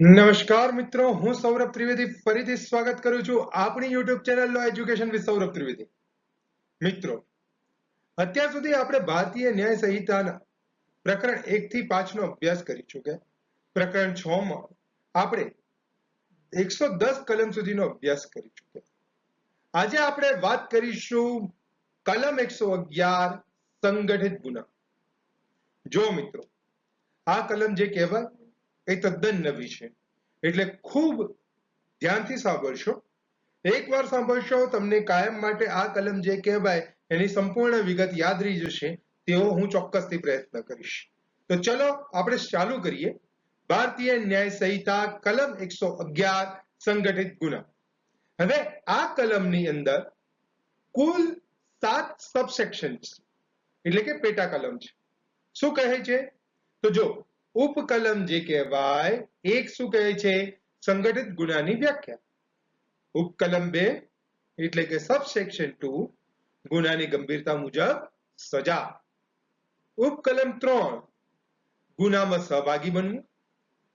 નમસ્કાર મિત્રો, હું સૌરભ ત્રિવેદી ફરીથી સ્વાગત કરું છું આપણી YouTube channel law education with Saurabh Trivedi. મિત્રો, અત્યાર સુધી આપણે ભારતીય ન્યાય સંહિતાના પ્રકરણ એક થી પાંચ નો અભ્યાસ કરી ચૂક્યા પ્રકરણ છ માં આપણે એકસો દસ કલમ સુધીનો અભ્યાસ કરી ચૂક્યા આજે આપણે વાત કરીશું કલમ એકસો અગિયાર સંગઠિત ગુના. જો મિત્રો, આ કલમ જે કહેવાય એ તદ્દન નવી છે. એટલે ખૂબ ધ્યાનથી સાંભળશો. એકવાર સાંભળશો, તમને કાયમ માટે આ કલમ જે કહેવાય, એની સંપૂર્ણ વિગત યાદ રહી જશે તેવો હું ચોક્કસથી પ્રયત્ન કરીશ. તો ચલો, આપણે ચાલુ કરીએ. ભારતીય ન્યાય સંહિતા, કલમ એકસો અગિયાર, સંગઠિત ગુના. હવે આ કલમની અંદર કુલ સાત સબસેક્શન એટલે કે પેટા કલમ છે. શું કહે છે? તો જો ઉપકલમ જે કહેવાય એક શું કહે છે સંગઠિત ગુનાની વ્યાખ્યા ઉપકલમ બે એટલે કે સબસેક્શન ટુ ગુનાની ગંભીરતા મુજબ સજા ઉપકલમ ત્રણ ગુનામાં સહભાગી બનવું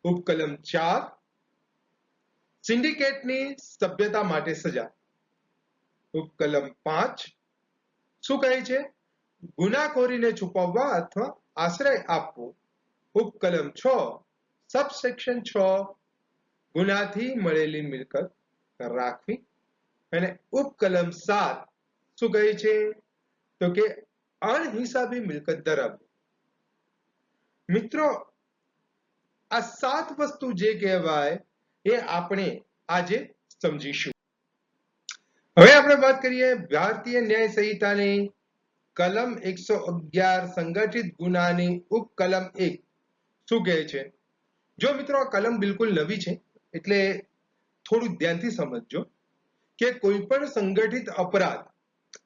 ઉપકલમ ચાર સિન્ડિકેટની સભ્યતા માટે સજા ઉપકલમ પાંચ શું કહે છે ગુનાખોરીને છુપાવવા અથવા આશ્રય આપવો ઉપકલમ છ સબસેક્શન છ ગુનાથી મળેલી મિલકત રાખવી અને ઉપકલમ સાત શું કહે છે? તો કે અણહિસાબી મિલકત ધરાવવી. મિત્રો, આ સાત વસ્તુ જે કહેવાય એ આપણે આજે સમજીશું. હવે આપણે વાત કરીએ ભારતીય ન્યાય સંહિતાની કલમ એકસો અગિયાર સંગઠિત ગુનાની ઉપકલમ એક. શું કહે છે? જો મિત્રો આ કલમ બિલકુલ નવી છે, એટલે થોડું ધ્યાનથી સમજજો કે કોઈ પણ સંગઠિત અપરાધ,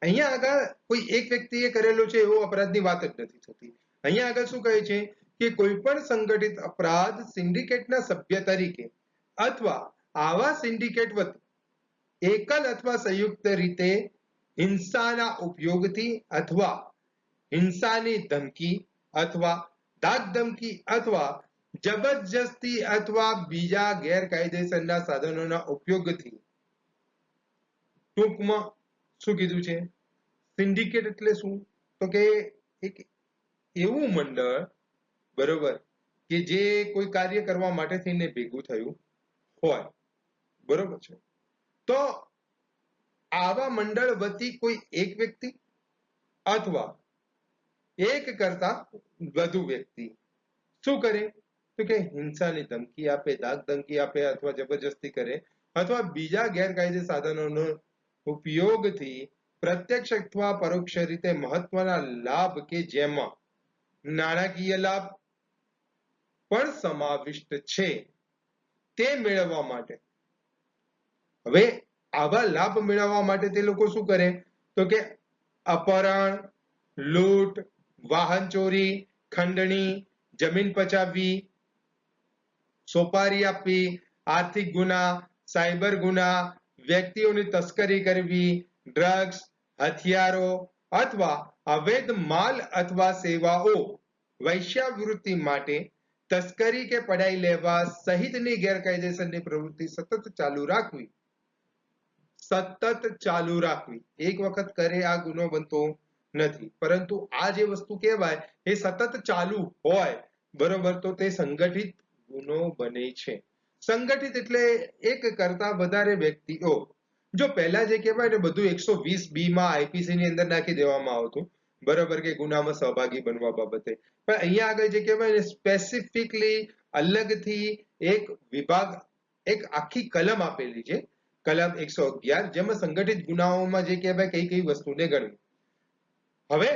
અહીંયા આગળ કોઈ એક વ્યક્તિએ કરેલો છે એવો અપરાધની વાત જ નથી થતી. અહીંયા આગળ શું કહે છે કે કોઈ પણ સંગઠિત અપરાધ સિન્ડિકેટના સભ્ય તરીકે અથવા આવા સિન્ડિકેટ વતી, એકલ અથવા સંયુક્ત રીતે હિંસાના ઉપયોગથી અથવા હિંસાની ધમકી અથવા ધાક ધમકી અથવા જબરજસ્તી અથવા બીજા ગેરકાયદેસરના સાધનોના ઉપયોગથી. ટૂંકમાં શું કીધું છે? સિન્ડિકેટ એટલે શું? તો કે એક એવું મંડળ, બરોબર, કે જે કોઈ કાર્ય કરવા માટે થઈને ભેગું થયું હોય. બરોબર છે. તો આવા મંડળ વતી કોઈ એક વ્યક્તિ અથવા એક કરતા વધુ વ્યક્તિ. શું કરે? તો કે હિંસાની ધમકી આપે, દાગ ધમકી આપે અથવા જબરજસ્તી કરે અથવા બીજા ગેરકાયદે સાધનોનો ઉપયોગથી પ્રત્યક્ષ અથવા પરોક્ષ રીતે મહત્વના લાભ કે જેમાં નાણાકીય લાભ પણ સમાવિષ્ટ છે તે મેળવવા માટે. હવે આવા લાભ મેળવવા માટે તે લોકો શું કરે? તો કે અપહરણ, લૂંટ વાહન ચોરી, ખંડણી, જમીન પચાવવી, સોપારી આપવી, આર્થિક ગુના, સાયબર ગુના, વ્યક્તિઓની તસ્કરી કરવી, ડ્રગ્સ, હથિયારો અથવા અવૈધ માલ અથવા સેવાઓ વૈશ્યાવૃત્તિ માટે તસ્કરી કે પડાઈ લેવા સહિતની ગેરકાયદેસરની પ્રવૃત્તિ સતત ચાલુ રાખવી. સતત ચાલુ રાખવી. એક વખત કરે આ ગુનો બનતો નથી. પરંતુ આ જે વસ્તુ કહેવાય, એ સતત ચાલુ હોય, બરોબર? તો તે સંગઠિત ગુનો બને છે. સંગઠિત એટલે એક કરતા વધારે વ્યક્તિઓ. જો પહેલા જે કહેવાય ને, બધું એકસો વીસ બી માં આઈપીસી ની અંદર નાખી દેવામાં આવતું, બરોબર? કે ગુનામાં સહભાગી બનવા બાબતે. પણ અહીંયા આગળ જે કહેવાય ને સ્પેસિફિકલી અલગથી એક વિભાગ, એક આખી કલમ આપેલી છે. કલમ એકસો અગિયાર, જેમાં સંગઠિત ગુનાઓમાં જે કહેવાય કઈ કઈ વસ્તુને ગણવી. હવે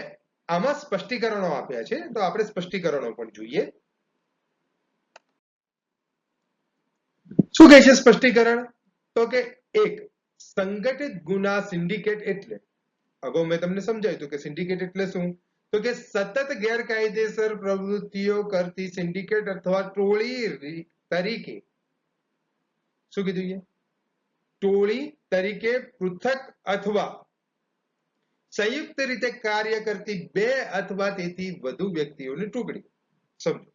આમાં સ્પષ્ટીકરણો આપ્યા છે, તો આપણે સ્પષ્ટીકરણો પણ જોઈએ. શું કહે છે સ્પષ્ટીકરણ? તો કે એક, સંગઠિત ગુના સિન્ડિકેટ એટલે, અગાઉ મેં તમને સમજાવ્યું હતું કે સિન્ડિકેટ એટલે શું? તો કે સતત ગેરકાયદેસર પ્રવૃત્તિઓ કરતી સિન્ડિકેટ અથવા ટોળી તરીકે, શું કીધું છે ટોળી તરીકે પૃથક અથવા સંયુક્ત રીતે કાર્ય કરતી બે અથવા તેથી વધુ વ્યક્તિઓની ટુકડી. સમજો.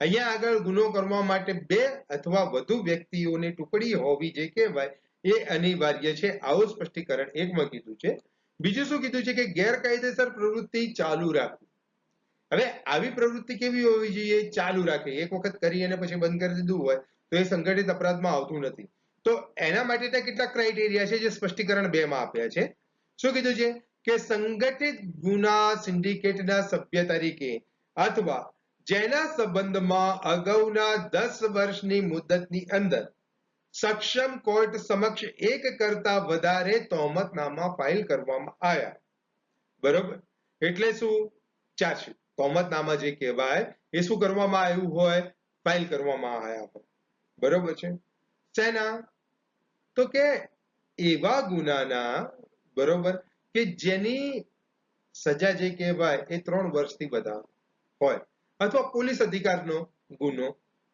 અહીંયા આગળ ગુનો કરવા માટે બે અથવા વધુ વ્યક્તિઓની ટુકડી હોવી જે કહેવાય એ અનિવાર્ય છે. આવું સ્પષ્ટીકરણ એકમાં કીધું છે. બીજું શું કીધું છે કે ગેરકાયદેસર પ્રવૃત્તિ ચાલુ રાખવી. હવે આવી પ્રવૃત્તિ કેવી હોવી જોઈએ? ચાલુ રાખે. એક વખત કરી અને પછી બંધ કરી દીધું હોય તો એ સંગઠિત અપરાધમાં આવતું નથી. તો એના માટેના કેટલાક ક્રાઇટેરિયા છે જે સ્પષ્ટીકરણ બે માં આપ્યા છે. શું કીધું છે? કે સંગઠિત ગુના સિન્ડિકેટના સભ્ય તરીકે અથવા જેના સંબંધમાં અગાઉના દસ વર્ષની મુદતની અંદર સક્ષમ કોર્ટ સમક્ષ એક કરતા વધારે તોહમતનામા ફાઇલ કરવામાં આવ્યા. બરોબર? એટલે શું? ચાર્જશીટ તોહમતનામા જે કહેવાય એ શું કરવામાં આવ્યું હોય? ફાઇલ કરવામાં આવ્યા હોય. બરોબર છે? સેના તો કે એવા ગુનાના, બરોબર? કે જેની સજા જે કહેવાય એ ત્રણ વર્ષથી વધારે હોય અથવા પોલીસ અધિકારનો ગુનો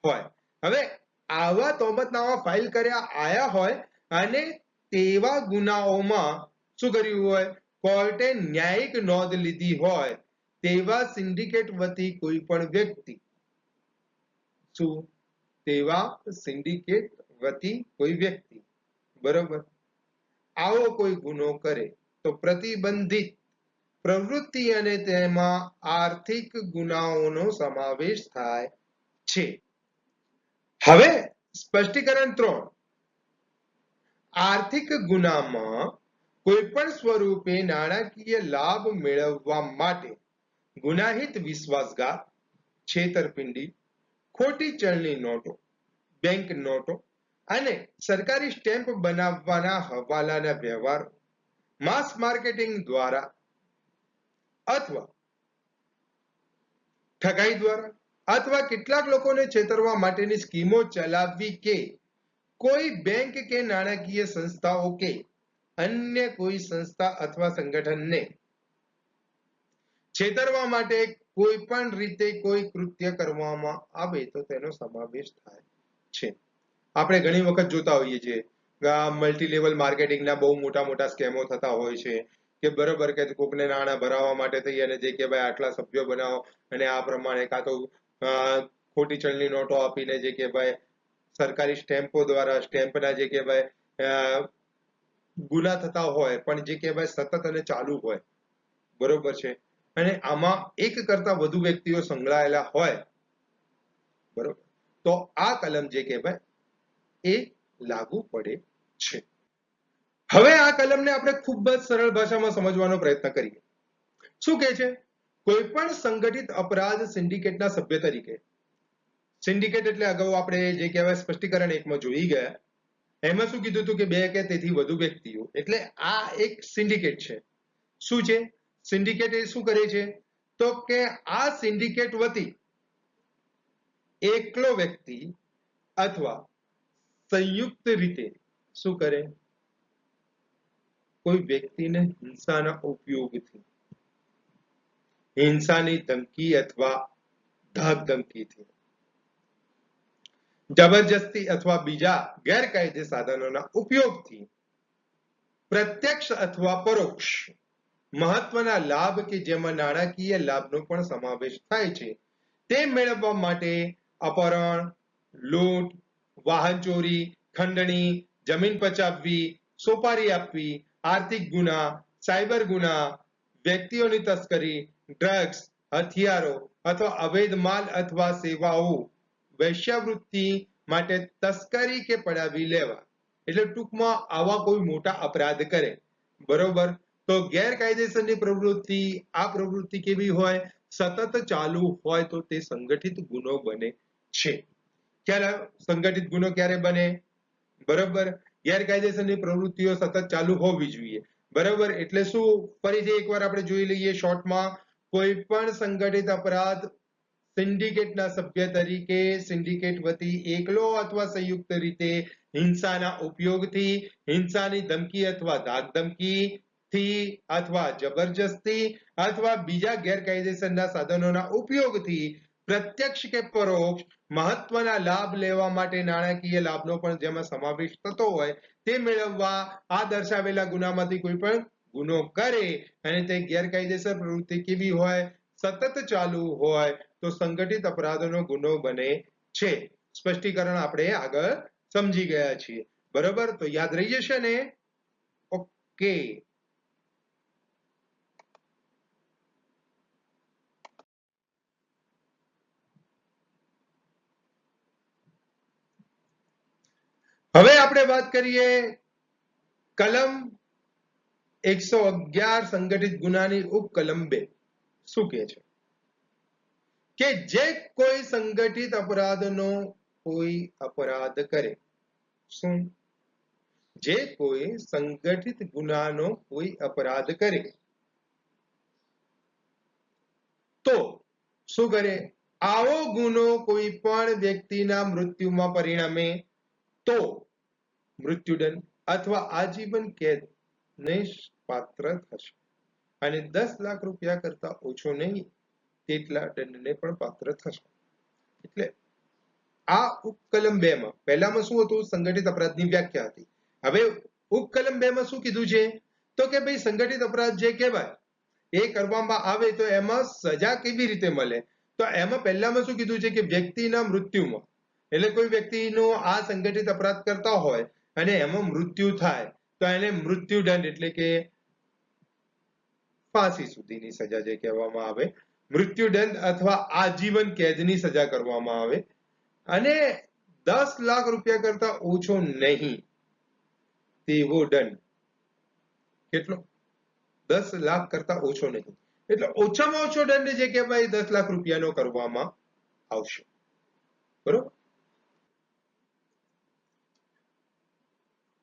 હોય. હવે આવા તોબતનામા ફાઇલ કર્યા, આયા હોય અને તેવા ગુનાઓમાં શું કર્યું હોય? કોર્ટે ન્યાયિક નોંધ લીધી હોય તેવા સિન્ડિકેટ વતી કોઈ પણ વ્યક્તિ. શું? તેવા સિન્ડિકેટ વતી કોઈ વ્યક્તિ. બરોબર? આવો કોઈ ગુનો કરે. તો પ્રતિબંધિત પ્રવૃત્તિ અને તેમાં આર્થિક ગુનાઓનો સમાવેશ થાય છે. હવે સ્પષ્ટીકરણ ત્રણ. આર્થિક ગુનામાં કોઈ પણ સ્વરૂપે નાણાકીય લાભ મેળવવા માટે ગુનાહિત વિશ્વાસઘાત, છેતરપિંડી, ખોટી ચલણી નોટો, બેંક નોટો અને સરકારી સ્ટેમ્પ બનાવવાના હવાલાના વ્યવહારો માસ માર્કેટિંગ દ્વારા અથવા ઠગાઈ દ્વારા અથવા કેટલાક લોકોને છેતરવા માટેની સ્કીમો ચલાવવી કે કોઈ બેંક કે નાણાકીય સંસ્થાઓ કે અન્ય કોઈ સંસ્થા અથવા સંગઠનને છેતરવા માટે કોઈ પણ રીતે કોઈ કૃત્ય કરવામાં આવે તો તેનો સમાવેશ થાય છે. આપણે ઘણી વખત જોતા હોઈએ છીએ મલ્ટી લેવલ માર્કેટિંગના બહુ મોટા મોટા સ્કેમો થતા હોય છે કે બરોબર કે કોકને નાણાં ભરાવવા માટે થઈ અને જે કે ભાઈ આટલા સભ્યો બનાવો અને આ પ્રમાણે કાં તો ખોટી ચલણી નોટો આપીને જે કે ભાઈ સરકારી સ્ટેમ્પો દ્વારા સ્ટેમ્પના જે કે ભાઈ ગુના થતા હોય પણ જે કે ભાઈ સતત અને ચાલુ હોય. બરોબર છે? અને આમાં એક કરતા વધુ વ્યક્તિઓ સંકળાયેલા હોય. બરોબર? તો આ કલમ જે કહેવાય એ લાગુ પડે છે. હવે આ કલમને આપણે ખૂબ જ સરળ ભાષામાં સમજવાનો પ્રયત્ન કરીએ. શું કહે છે? કોઈ પણ સંગઠિત અપરાધ સિન્ડિકેટના સભ્ય તરીકે. સિન્ડિકેટ એટલે અગાઉ આપણે જે કહેવાય સ્પષ્ટીકરણ એકમાં જોઈ ગયા. એમાં શું કીધું હતું કે બે કે તેથી વધુ વ્યક્તિઓ. એટલે આ એક સિન્ડિકેટ છે. શું છે? સિન્ડિકેટ એ શું કરે છે? તો કે આ સિન્ડિકેટ વતી એકલો વ્યક્તિ અથવા સંયુક્ત રીતે શું કરે? કોઈ વ્યક્તિને હિંસાના ઉપયોગથી. હિંસાની ધમકી અથવા ધાક ધમકીથી જબરજસ્તી અથવા બીજા ગેરકાયદે સાધનોના ઉપયોગથી. પ્રત્યક્ષ અથવા પરોક્ષ. મહત્વના લાભ કે જેમાં નાણાકીય લાભનો પણ સમાવેશ થાય છે. તે મેળવવા માટે અપહરણ, લૂંટ વાહન ચોરી ખંડણી જમીન પચાવવી, સોપારી આપવી, આર્થિક ગુના, સાયબર ગુના, વ્યક્તિઓની તસ્કરી, ડ્રગ્સ, હથિયારો અથવા અવૈધ માલ અથવા સેવાઓ, વૈશ્યવૃત્તિ માટે તસ્કરી કે પડાવી લેવા. એટલે ટૂંકમાં આવા કોઈ મોટા અપરાધ કરે. બરોબર? તો ગેરકાયદેસરની પ્રવૃત્તિ, આ પ્રવૃત્તિ કેવી હોય? સતત ચાલુ હોય તો તે સંગઠિત ગુનો બને છે. ક્યારે સંગઠિત ગુનો ક્યારે બને? બરોબર? ગેરકાયદેસરની પ્રવૃત્તિઓ સતત ચાલુ હોવી જોઈએ. બરોબર? એટલે શું? ફરીથી એકવાર આપણે જોઈ લઈએ શોર્ટમાં, કોઈ પણ સંગઠિત અપરાધ સિન્ડિકેટના સભ્ય તરીકે સિન્ડિકેટ વતી એકલો અથવા સંયુક્ત રીતે હિંસાના ઉપયોગથી, હિંસાની ધમકી અથવા ધાક ધમકી થી અથવા જબરજસ્તી અથવા બીજા ગેરકાયદેસરના સાધનોના ઉપયોગથી પ્રત્યક્ષ કે પરોક્ષ મહત્વના લાભ લેવા માટે નાણાકીય લાભનો પણ જેમાં સમાવેશ થતો હોય તે મેળવવા આ દર્શાવેલા ગુનામાંથી કોઈ પણ ગુનો કરે અને તે ગેરકાયદેસર પ્રવૃત્તિ કેવી હોય, સતત ચાલુ હોય તો સંગઠિત અપરાધનો ગુનો બને છે. સ્પષ્ટીકરણ આપણે આગળ સમજી ગયા છીએ. બરોબર? તો યાદ રહી જશે ને? ઓકે. હવે આપણે વાત કરીએ કલમ એકસો અગિયાર સંગઠિત ગુનાની ઉપકલમ બે. શું કહે છે? કે જે કોઈ સંગઠિત અપરાધનો કોઈ અપરાધ કરે. શું? જે કોઈ સંગઠિત ગુનાનો કોઈ અપરાધ કરે. તો શું કરે? આવો ગુનો કોઈ પણ વ્યક્તિના મૃત્યુમાં પરિણમે તો મૃત્યુદંડ અથવા આજીવન કેદ ને પાત્ર થશે. અને દસ લાખ રૂપિયા કરતા ઓછો નહીં, તેટલા દંડને પણ પાત્ર થશે. એટલે આ ઉપકલમ બે માં પહેલામાં શું હતું? સંગઠિત અપરાધની વ્યાખ્યા હતી. હવે ઉપકલમ બે માં શું કીધું છે? તો કે ભાઈ સંગઠિત અપરાધ જે કહેવાય, એ કરવામાં આવે તો એમાં સજા કેવી રીતે મળે? તો એમાં પહેલામાં શું કીધું છે કે વ્યક્તિના મૃત્યુમાં એટલે કોઈ વ્યક્તિનો આ સંગઠિત અપરાધ કરતા હોય અને એમાં મૃત્યુ થાય, તો એને મૃત્યુદંડ એટલે કે ફાંસી સુધીની સજા જે કહેવામાં આવે મૃત્યુદંડ અથવા આજીવન કેદની સજા કરવામાં આવે. અને દસ લાખ રૂપિયા કરતા ઓછો નહીં તેવો દંડ. કેટલો? દસ લાખ કરતા ઓછો નહીં. એટલે ઓછામાં ઓછો દંડ જે કહેવાય દસ લાખ રૂપિયાનો કરવામાં આવશે. બરોબર?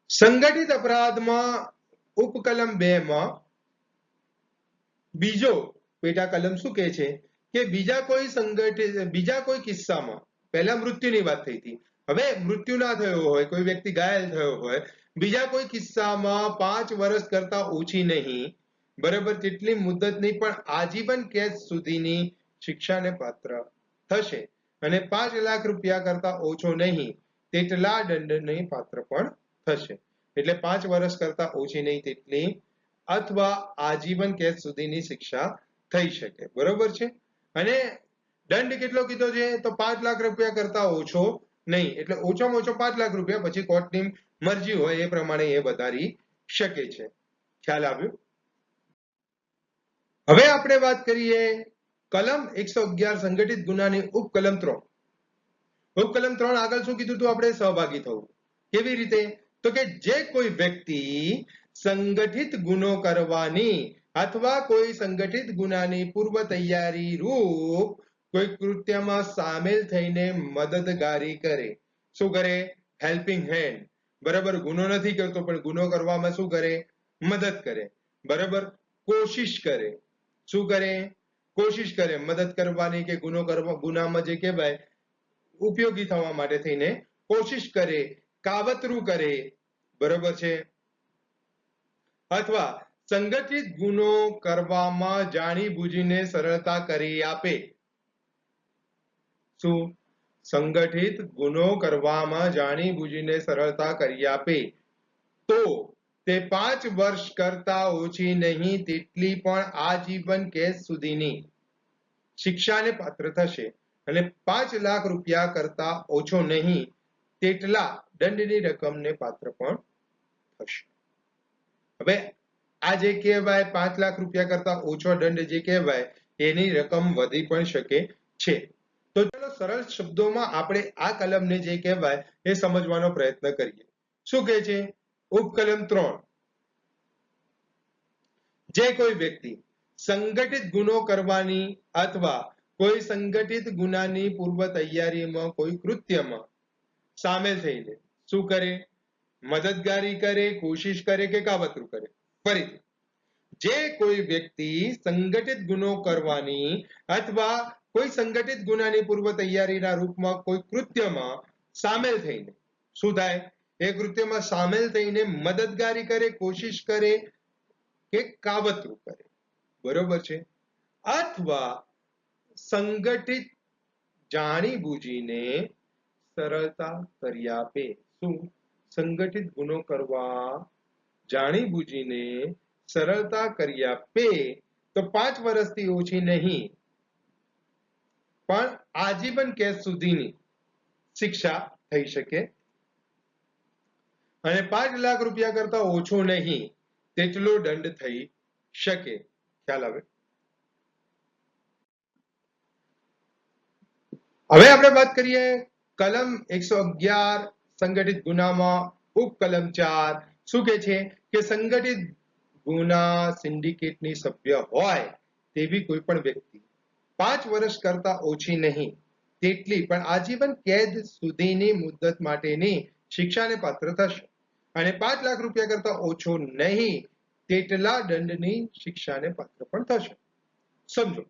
સંગઠિત અપરાધમાં ઉપકલમ બે માં બીજો પેટા કલમ શું કહે છે? કે બીજા કોઈ સંગઠિત, બીજા કોઈ કિસ્સામાં, પહેલા મૃત્યુની વાત થઈ હતી. હવે મૃત્યુ ના થયો હોય, કોઈ વ્યક્તિ ઘાયલ થયો હોય, બીજા કોઈ કિસ્સામાં પાંચ વર્ષ કરતા ઓછી નહીં, બરાબર તેટલી નહીં પણ આજીવન કેદ સુધીની શિક્ષાને પાત્ર થશે. અને પાંચ લાખ રૂપિયા કરતા ઓછો નહીં, તેટલા દંડને પાત્ર પણ થશે. એટલે પાંચ વર્ષ કરતા ઓછી નહીં તેટલી અથવા આજીવન કેદ સુધીની શિક્ષા થઈ શકે. બરોબર છે? અને દંડ કેટલો કીધો છે? તો પાંચ લાખ રૂપિયા કરતા ઓછો નહીં. એટલે ઓછામાં ઓછો પાંચ લાખ રૂપિયા પછી કોર્ટની મરજી હોય એ પ્રમાણે એ વધારી શકે છે. ખ્યાલ આવ્યો? હવે આપણે વાત કરીએ કલમ એકસો અગિયાર સંગઠિત ગુનાની ઉપકલમ ત્રણ. ઉપકલમ ત્રણ આગળ શું કીધું હતું આપણે સહભાગી થવું. કેવી રીતે? તો કે જે કોઈ વ્યક્તિ સંગઠિત ગુનો કરવાની અથવા કોઈ સંગઠિત ગુનાની પૂર્વ તૈયારી રૂપ કોઈ કૃત્યમાં સામેલ થઈને મદદગારી કરે. શું કરે? હેલ્પિંગ હેન્ડ બરાબર? ગુનો નથી કરતો, પણ ગુનો કરવામાં શું કરે? મદદ કરે. બરાબર? કોશિશ કરે. શું કરે? કોશિશ કરે મદદ કરવાની કે ગુનો કરવા, ગુનામાં જે કહેવાય, ઉપયોગી થવા માટે થઈને કોશિશ કરે. કાવતરું કરે. બરોબર છે? અથવા સંગઠિત ગુનો કરવામાં જાણીબુજીને સરળતા કરી આપે. શું? સંગઠિત ગુનો કરવામાં જાણીબુજીને સરળતા કરી આપે. તો તે પાંચ વર્ષ કરતા ઓછી નહીં, તેટલી પણ આજીવન કેસ સુધીની શિક્ષાને પાત્ર થશે. અને પાંચ લાખ રૂપિયા કરતા ઓછો નહીં તેટલા દંડની રકમને પાત્ર પણ થશે. હવે આ જે કહેવાય પાંચ લાખ રૂપિયા કરતા ઓછો દંડ જે કહેવાય એની રકમ વધી પણ શકે છે. તો ચલો સરળ શબ્દોમાં આપણે આ કલમને જે કહેવાય, એ સમજવાનો પ્રયત્ન કરીએ. શું કહે છે? ઉપકલમ ત્રણ. જે કોઈ વ્યક્તિ સંગઠિત ગુનો કરવાની અથવા કોઈ સંગઠિત ગુનાની પૂર્વ તૈયારીમાં, કોઈ કૃત્યમાં સામેલ થઈને શું કરે? મદદગારી કરે, કોશિશ કરે કે કાવતરું કરે. ફરીથી, જે કોઈ વ્યક્તિ સંગઠિત ગુનો કરવાની અથવા કોઈ સંગઠિત ગુનાની પૂર્વ તૈયારીના રૂપમાં કોઈ કૃત્યમાં સામેલ થઈને, શું થાય? એ કૃત્યમાં સામેલ થઈને મદદગારી કરે, કોશિશ કરે કે કાવતરું કરે. બરોબર છે? અથવા સંગઠિત જાણી બૂજીને સરળતા કરી આપે. શું? સંગઠિત ગુનો કરવા, જાણી બુજીને સરળતા કરી આપે તો પાંચ વર્ષથી ઓછી નહીં. પણ આજીવન કેદ સુધીની શિક્ષા થઈ શકે. અને પાંચ લાખ રૂપિયા કરતા ઓછો નહીં, તેટલો દંડ થઈ શકે. ખ્યાલ આવે? હવે આપણે વાત કરીએ કલમ એકસો અગિયાર સંગઠિત ગુનામાં ઉપકલમ ચાર શું કે છે કે સંગઠિત ગુના સિન્ડિકેટની સભ્ય હોય તેવી કોઈ પણ વ્યક્તિ પાંચ વર્ષ કરતા ઓછી નહીં તેટલી પણ આજીવન કેદ સુધીની મુદ્દત માટેની શિક્ષાને પાત્ર થશે. અને પાંચ લાખ રૂપિયા કરતા ઓછો નહીં તેટલા દંડની શિક્ષાને પાત્ર પણ થશે. સમજો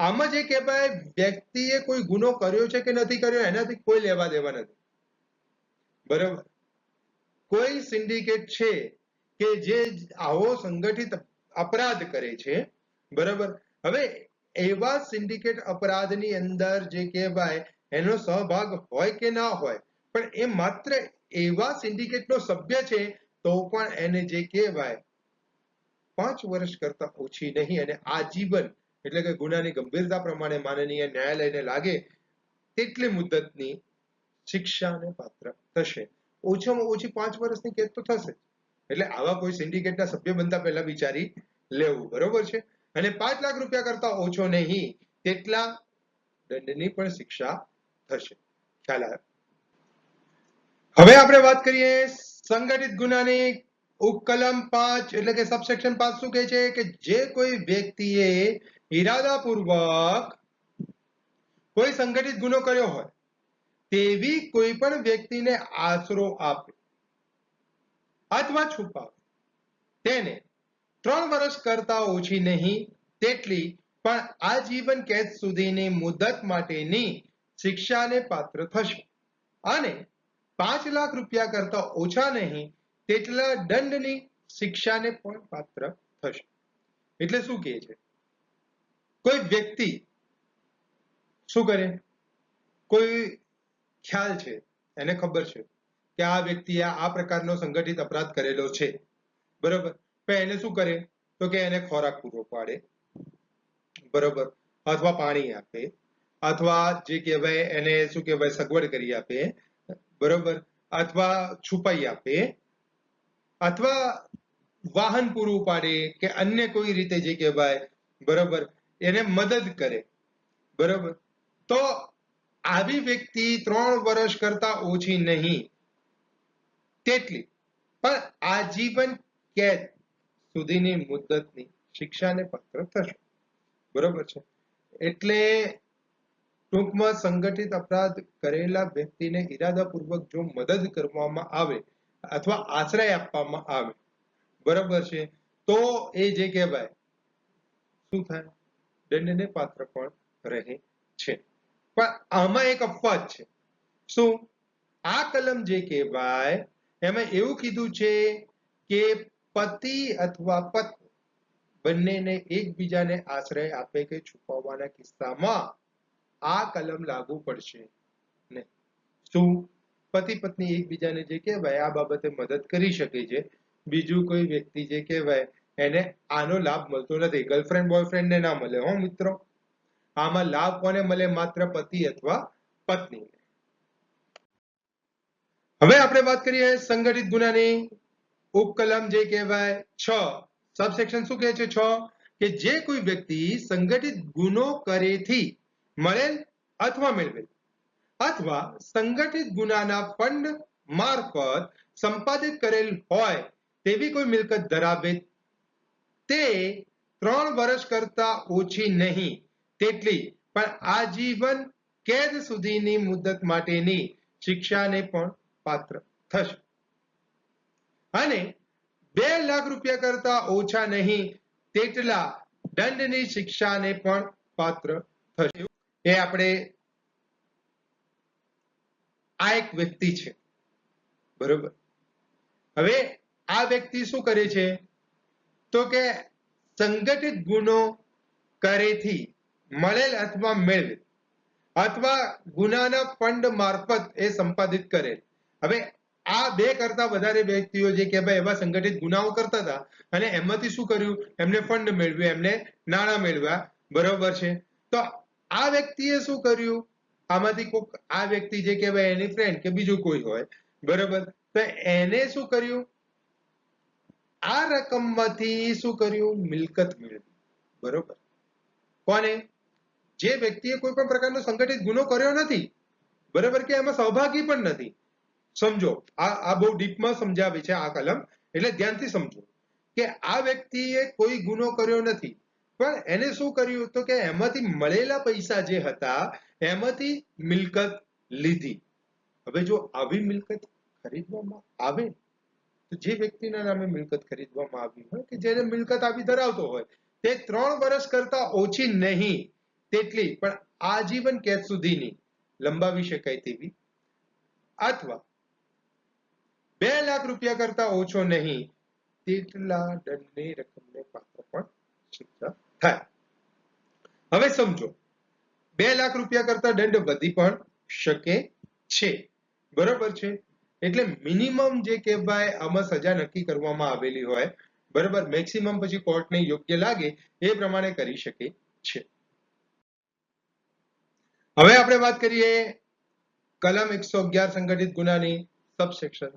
આમાં જ એ કહેવાય, વ્યક્તિએ કોઈ ગુનો કર્યો છે કે નથી કર્યો, એનાથી કોઈ લેવા દેવા નથી. બરાબર? કોઈ સિન્ડિકેટ છે કે જે આવો સંગઠિત અપરાધ કરે છે, બરાબર? હવે એવા સિન્ડિકેટ અપરાધની અંદર જે કહેવાય, એનો સહભાગ હોય કે ના હોય, પણ એ માત્ર એવા સિન્ડિકેટનો સભ્ય છે, તો પણ એને જે કહેવાય, પાંચ વર્ષ કરતા ઓછી નહીં, અને આજીવન એટલે કે ગુનાની ગંભીરતા પ્રમાણે માનનીય ન્યાયાલયને લાગે, તેટલી મુદ્દતની શિક્ષાને પાત્ર થશે. ઓછામાં ઓછી પાંચ વર્ષની કેદ તો થશે એટલે આવા કોઈ સિન્ડિકેટના સભ્ય બનતા પહેલા વિચારી લેવું, બરોબર છે? અને પાંચ લાખ રૂપિયા કરતા ઓછો નહીં, તેટલા દંડની પણ શિક્ષા થશે. ખ્યાલ હવે આપણે વાત કરીએ સંગઠિત ગુનાની ઉપકલમ પાંચ, એટલે કે સબસેક્શન પાંચ શું કહે છે? કે જે કોઈ વ્યક્તિએ ઈરાદાપૂર્વક કોઈ સંગઠિત ગુનો કર્યો હોય, તેવી કોઈ પણ વ્યક્તિને આશરો આપે, અથવા છુપાવે. તેને ત્રણ વર્ષ કરતા ઓછી નહીં, તેટલી પણ આજીવન કેદ સુધીની મુદત માટેની શિક્ષાને પાત્ર થશે. અને પાંચ લાખ રૂપિયા કરતા ઓછા નહીં, તેટલા દંડની શિક્ષાને પણ પાત્ર થશે. એટલે શું કહે છે? કોઈ વ્યક્તિ શું કરે? કોઈ ખ્યાલ છે? એને ખબર છે કે આ વ્યક્તિએ આ પ્રકારનો સંગઠિત અપરાધ કરેલો છે. બરોબર? તો એને શું કરે? તો કે એને ખોરાક પૂરો પાડે. બરોબર? અથવા પાણી આપે. અથવા જે કહેવાય એને શું કહેવાય? સગવડ કરી આપે. બરોબર? અથવા છુપાઈ આપે. અથવા વાહન પૂરું પાડે કે અન્ય કોઈ રીતે જે કહેવાય. બરોબર? એને મદદ કરે. બરોબર? તો આવી વ્યક્તિ ત્રણ વર્ષ કરતા ઓછી નહીં. તેટલી. પણ આજીવન કેદ સુધીની મુદ્દતની શિક્ષાને પાત્ર થશે. બરોબર છે? એટલે ટૂંકમાં સંગઠિત અપરાધ કરેલા વ્યક્તિને ઈરાદાપૂર્વક જો મદદ કરવામાં આવે અથવા આશ્રય આપવામાં આવે. બરોબર છે? તો એ જે કહેવાય, શું થાય? દંડને પાત્ર પણ રહે છે. પણ આમાં એક અપવાદ છે. શું? આ કલમ જે કહેવાય, એમાં એવું કીધું છે કે પતિ અથવા પત્ની બંનેને એકબીજાને આશ્રય આપે કે છુપાવવાના કિસ્સામાં આ કલમ લાગુ પડશે શું? પતિ પત્ની એકબીજાને જે કહેવાય, આ બાબતે મદદ કરી શકે છે. બીજું કોઈ વ્યક્તિ જે કહેવાય એને આનો લાભ મળતો નથી. ગર્લફ્રેન્ડ બોયફ્રેન્ડ ને ના મળે હો મિત્રો. આમાં લાભ કોને મળે? માત્ર પતિ અથવા પત્ની. હવે આપણે વાત કરીએ સંગઠિત ગુનાની. ઉપકલમ જે કહેવાય, છ. સબસેક્શન શું કહે છે છ? કે જે કોઈ વ્યક્તિ સંગઠિત ગુનો કરેથી મળેલ અથવા મેળવેલ અથવા સંગઠિત ગુનાના ફંડ મારફત સંપાદિત કરેલ હોય તેવી કોઈ મિલકત ધરાવે તે ત્રણ વર્ષ કરતા ઓછી નહીં, તેટલી. પણ આજીવન કેદ સુધીની મુદત માટેની શિક્ષાને પણ પાત્ર થશે. અને બે લાખ રૂપિયા કરતા ઓછા નહીં, તેટલા દંડની શિક્ષાને પણ પાત્ર થશે. એ આપણે આ એક વ્યક્તિ છે. બરોબર? હવે આ વ્યક્તિ શું કરે છે? તો કે સંગઠિત ગુનો કરેથી મળેલ અથવા મેળવેલ અથવા ગુનાના ફંડ મારફત એ સંપાદિત કરેલ. હવે આ બે કરતા વધારે વ્યક્તિઓ જે કે ભાઈ એવા સંગઠિત ગુનાઓ કરતા હતા અને એમાંથી શું કર્યું? એમને ફંડ મેળવ્યું, એમને નાણાં મેળવ્યા. બરોબર છે? તો આ વ્યક્તિએ શું કર્યું? આમાંથી કોઈક આ વ્યક્તિ જે કહેવાય એની ફ્રેન્ડ કે બીજું કોઈ હોય. બરોબર? તો એને શું કર્યું? આ રકમમાંથી શું કર્યું? મિલકત મેળવી. બરોબર? કોને? જે વ્યક્તિએ કોઈ પણ પ્રકારનો સંગઠિત ગુનો કર્યો નથી, બરોબર કે એમાં સહભાગી પણ નથી. સમજો, આ આ બહુ ડીપમાં સમજાવી છે આ કલમ, એટલે ધ્યાનથી સમજો કે આ વ્યક્તિએ કોઈ ગુનો કર્યો નથી, પણ એને શું કર્યું? તો કે એમાંથી મળેલા પૈસા જે હતા, એમાંથી મિલકત લીધી. હવે જો આવી મિલકત ખરીદવામાં આવે તો જે વ્યક્તિના નામે મિલકત ખરીદવામાં આવી હોય કે જેને મિલકત આવી ધરાવતો હોય, તે ત્રણ વર્ષ કરતા ઓછી નહીં, તેટલી પણ આજીવન કેદ સુધીની લંબાવી શકાય તેવી. અથવા બે લાખ રૂપિયા કરતા ઓછો નહીં, તેટલા દંડની રકમને પાત્ર પણ શિક્ષા થાય. હવે સમજો, બે લાખ રૂપિયા કરતા દંડ વધી પણ શકે છે. બરોબર છે? એટલે મિનિમમ જે કહેવાય આમાં સજા નક્કી કરવામાં આવેલી હોય, બરાબર? મેક્સિમમ પછી કોર્ટને યોગ્ય લાગે એ પ્રમાણે કરી શકે છે. હવે આપણે વાત કરીએ કલમ એકસો અગિયાર સંગઠિત ગુનાની સબસેક્શન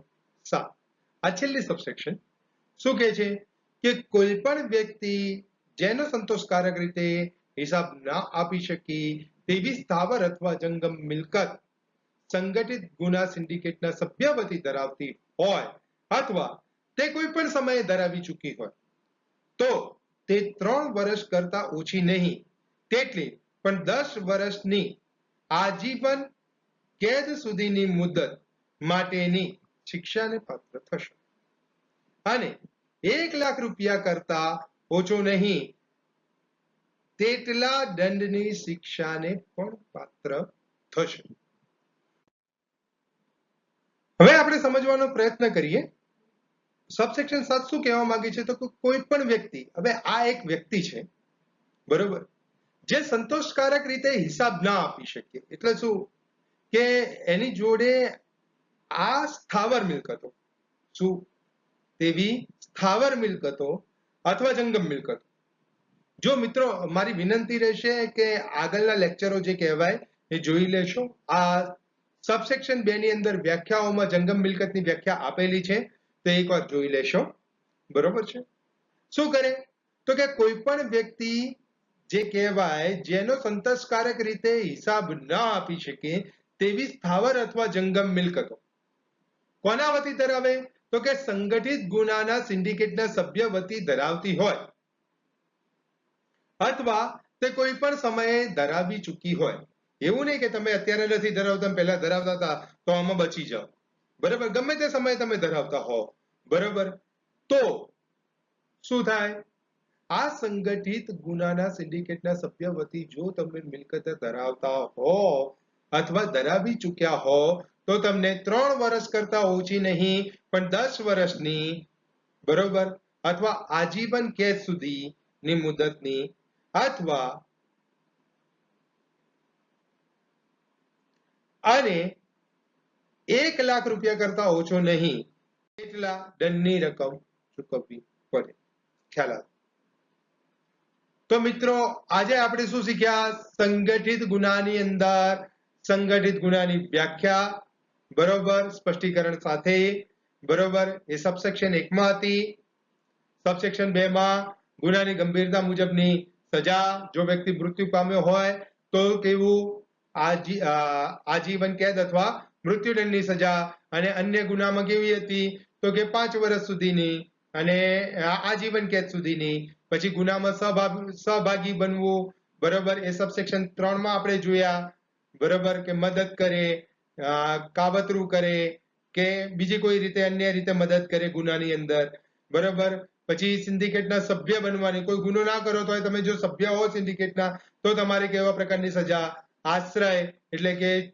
સાત. આ છેલ્લી સબસેક્શન શું કહે છે? કે કોઈ પણ વ્યક્તિ જેનો સંતોષકારક રીતે હિસાબ ના આપી શકી તેવી સ્થાવર અથવા જંગમ મિલકત સંગઠિત ગુના સિન્ડિકેટના સભ્યવતી ધરાવતી હોય અથવા તે કોઈ પણ સમયે ધરાવી ચૂકી હોય, તો તે ત્રણ વર્ષ કરતા ઓછી નહીં. તેટલી પણ દસ વર્ષની આજીવન કેદ સુધીની મુદત માટેની શિક્ષાને પાત્ર થશે. અને એક લાખ રૂપિયા કરતા ઓછો નહીં, તેટલા દંડની શિક્ષાને પણ પાત્ર થશે. હવે આપણે સમજવાનો પ્રયત્ન કરીએ. સબસેક્શન સાત શું કહેવા માંગે છે? તો કોઈ પણ વ્યક્તિ, હવે આ એક વ્યક્તિ છે, બરોબર? જે સંતોષકારક રીતે હિસાબ ના આપી શકે. એટલે શું? કે એની જોડે આ સ્થાવર મિલકતો, શું? તેવી સ્થાવર મિલકતો અથવા જંગમ મિલકતો. જો મિત્રો, મારી વિનંતી રહેશે કે આગળના લેક્ચરો જે કહેવાય, એ જોઈ લેશો. આ સબસેક્શન બે ની અંદર વ્યાખ્યાઓમાં જંગમ મિલકતની વ્યાખ્યા આપેલી છે. તો એકવાર જોઈ લેશો. બરોબર છે? શું કરે? તો કે કોઈ પણ વ્યક્તિ જે કહેવાય, જેનો સંતોષકારક રીતે હિસાબ ન આપી શકે તેવી સ્થાવર અથવા જંગમ મિલકતો. કોના વતી ધરાવે? તો કે સંગઠિત ગુનાના સિન્ડિકેટના સભ્ય વતી ધરાવતી હોય. અથવા તે કોઈ પણ સમયે ધરાવી ચૂકી હોય. એવું નહીં કે તમે અત્યારે નથી ધરાવતા પહેલા ધરાવતા હતા, તો આમાં બચી જાઓ. બરાબર? ગમે તે સમયે તમે ધરાવતા હો. બરાબર? તો શું થાય? આ સંગઠિત ગુનાના સિન્ડિકેટના સભ્ય વતી જો તમે મિલકત ધરાવતા હો અથવા ધરાવી ચૂક્યા હો, તો તમને ત્રણ વર્ષ કરતા ઓછી નહીં, પણ દસ વર્ષની, બરોબર? અથવા આજીવન કેદ સુધીની મુદતની, અથવા અને એક લાખ રૂપિયા કરતા ઓછો નહીં, એટલા દંડની રકમ ચૂકવવી પડે. ખ્યાલ તો મિત્રો, આજે આપણે શું શીખ્યા? સંગઠિત ગુનાની અંદર, સંગઠિત ગુનાની વ્યાખ્યા, બરોબર, સ્પષ્ટીકરણ સાથે, બરોબર, એ સબસેક્શન એકમાં હતી. સબસેક્શન બે માં ગુનાની ગંભીરતા મુજબની સજા, જો વ્યક્તિ મૃત્યુ પામ્યો હોય, તો કેવું? આજી આજીવન કેદ અથવા મૃત્યુદંડની સજા અને અન્ય ગુનામાં કેવી હતી? તો કે પાંચ વર્ષ સુધીની અને આજીવન કેદ સુધીની. પછી ગુનામાં સહભાગી બનવું, બરોબર? એ સબસેક્શન ત્રણમાં આપણે જોયા. બરોબર? કે મદદ કરે કાવતરું કરે, કે બીજી કોઈ રીતે, અન્ય રીતે મદદ કરે ગુનાની અંદર. બરોબર? પછી સિન્ડિકેટના સભ્ય બનવાની. કોઈ ગુનો ના કરો તો તમે જો સભ્ય હો સિન્ડિકેટના, તો તમારે કેવા પ્રકારની સજા આશ્રય એટલે કે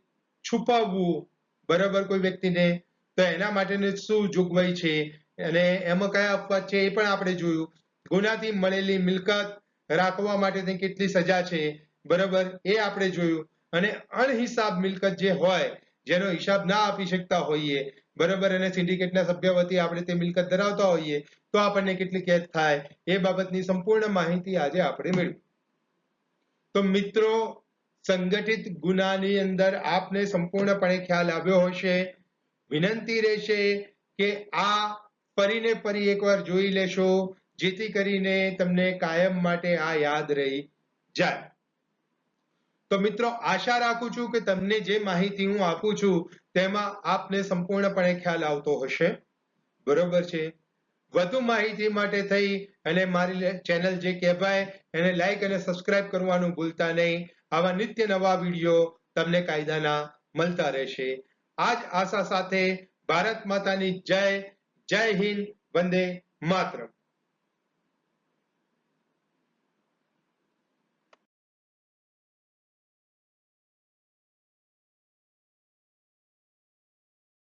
છુપાવવું બરાબર કોઈ વ્યક્તિને, તો એના માટેની શું જોગવાઈ છે? અને એમાં કયા અપવાદ છે એ પણ આપણે જોયું. ગુનાથી મળેલી મિલકત રાખવા માટેની કેટલી સજા છે, બરાબર એ આપણે જોયું. અને અણહિસાબ મિલકત જે હોય, જેનો હિસાબ ના આપી શકતા હોઈએ, બરાબર અને સિન્ડિકેટના સભ્ય વતી આપણે તે મિલકત ધરાવતા હોઈએ, તો આપણને કેટલી કેદ થાય? એ બાબતની સંપૂર્ણ માહિતી આજે આપણે મેળવી. તો મિત્રો સંગઠિત ગુનાની અંદર આપને સંપૂર્ણપણે ખ્યાલ આવ્યો હશે. વિનંતી રહેશે કે આ ફરીને ફરી એકવાર જોઈ લેશો, જેથી કરીને તમને કાયમ માટે આ યાદ રહી જાય. તો મિત્રો, આશા રાખું છું કે તમને જે માહિતી હું આપું છું, તેમાં આપને સંપૂર્ણપણે ખ્યાલ આવતો હશે. બરોબર છે. વધુ માહિતી માટે થઈ અને મારી ચેનલ જે કહેવાય, એને લાઈક અને સબસ્ક્રાઇબ કરવાનું ભૂલતા નહીં. આવા નિત્ય નવા વીડિયો તમને કાયદાના મળતા રહેશે. આ જ આશા સાથે ભારત માતાની જય જય હિન્દ, વંદે માતરમ.